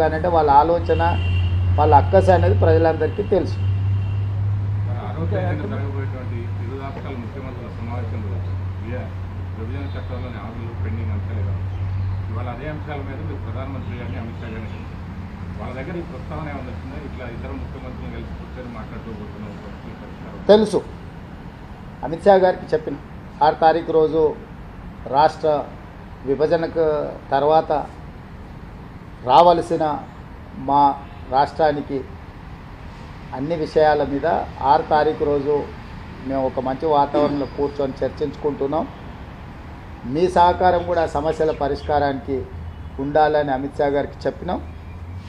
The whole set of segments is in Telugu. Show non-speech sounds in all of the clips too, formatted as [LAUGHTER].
కానీ వాళ్ళ ఆలోచన వాళ్ళ అక్కస అనేది ప్రజలందరికీ తెలుసు. విభజన చట్టంలోని పెండింగ్ అంశాలే ఇవాళ అదే అంశాల మీద మీరు ప్రధానమంత్రి గారిని అమిత్ షా గారిని. వాళ్ళ దగ్గర ఈ ప్రస్తావన ఏమైనా వచ్చిందా? ఇట్లా కలిసి కూర్చొని తెలుసు. అమిత్ షా గారికి చెప్పిన. ఆరు తారీఖు రోజు రాష్ట్ర విభజనకు తర్వాత రావలసిన మా రాష్ట్రానికి అన్ని విషయాల మీద ఆరు తారీఖు రోజు మేము ఒక మంచి వాతావరణంలో కూర్చొని చర్చించుకుంటున్నాం. మీ సహకారం కూడా సమస్యల పరిష్కారానికి ఉండాలని అమిత్ షా గారికి చెప్పినాం.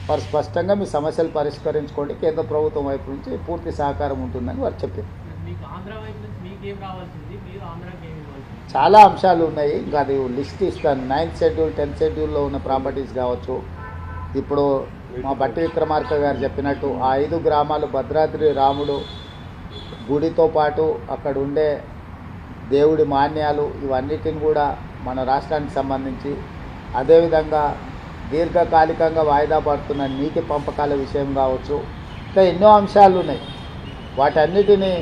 వారు స్పష్టంగా మీ సమస్యలు పరిష్కరించుకోండి. కేంద్ర ప్రభుత్వం వైపు నుంచి పూర్తి సహకారం ఉంటుందని వారు చెప్పారు. చాలా అంశాలు ఉన్నాయి. ఇంకా అది లిస్ట్ ఇస్తాను. నైన్త్ షెడ్యూల్ టెన్త్ షెడ్యూల్లో ఉన్న ప్రాపర్టీస్ కావచ్చు ఇప్పుడు మా బట్టి విక్రమార్క గారు చెప్పినట్టు ఆ ఐదు గ్రామాలు భద్రాద్రి రాముడు గుడితో పాటు అక్కడ ఉండే దేవుడి మాన్యాలు ఇవన్నిటిని కూడా మన రాష్ట్రానికి సంబంధించి అదేవిధంగా దీర్ఘకాలికంగా వాయిదా పడుతున్న నీటి పంపకాల విషయం కావచ్చు ఇంకా ఎన్నో అంశాలు ఉన్నాయి. వాటన్నిటిని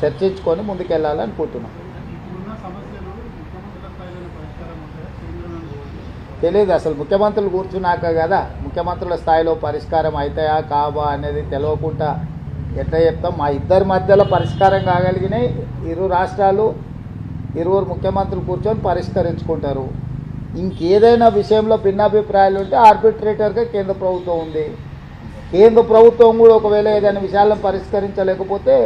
చర్చించుకొని ముందుకెళ్ళాలనుకుంటున్నాం ఇప్పుడున్న సమస్యలు ముఖ్యమంత్రుల స్థాయిలో పరిష్కారం అవుతాయా కేంద్రంలో తెలియదు అసలు ముఖ్యమంత్రులు కూర్చున్నాక కదా ముఖ్యమంత్రుల స్థాయిలో పరిష్కారం అవుతాయా కాబా అనేది తెలియకుండా ఎట్లా చెప్తాం? మా ఇద్దరి మధ్యలో పరిష్కారం కాగలిగినాయి. ఇరు రాష్ట్రాలు ఇరువురు ముఖ్యమంత్రులు కూర్చొని పరిష్కరించుకుంటారు. ఇంకేదైనా విషయంలో భిన్నాభిప్రాయాలు ఉంటే ఆర్బిట్రేటర్గా కేంద్ర ప్రభుత్వం ఉంది. కేంద్ర ప్రభుత్వం కూడా ఒకవేళ ఏదైనా విషయాలను పరిష్కరించలేకపోతే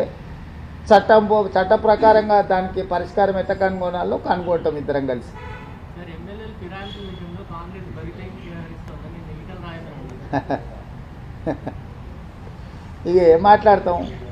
చట్టం చట్ట ప్రకారంగా దానికి పరిష్కారం ఎట్లా కనుగొనాలో కనుగొంటాం ఇద్దరం కలిసి. [LAUGHS] ఇక ఏం మాట్లాడతాం?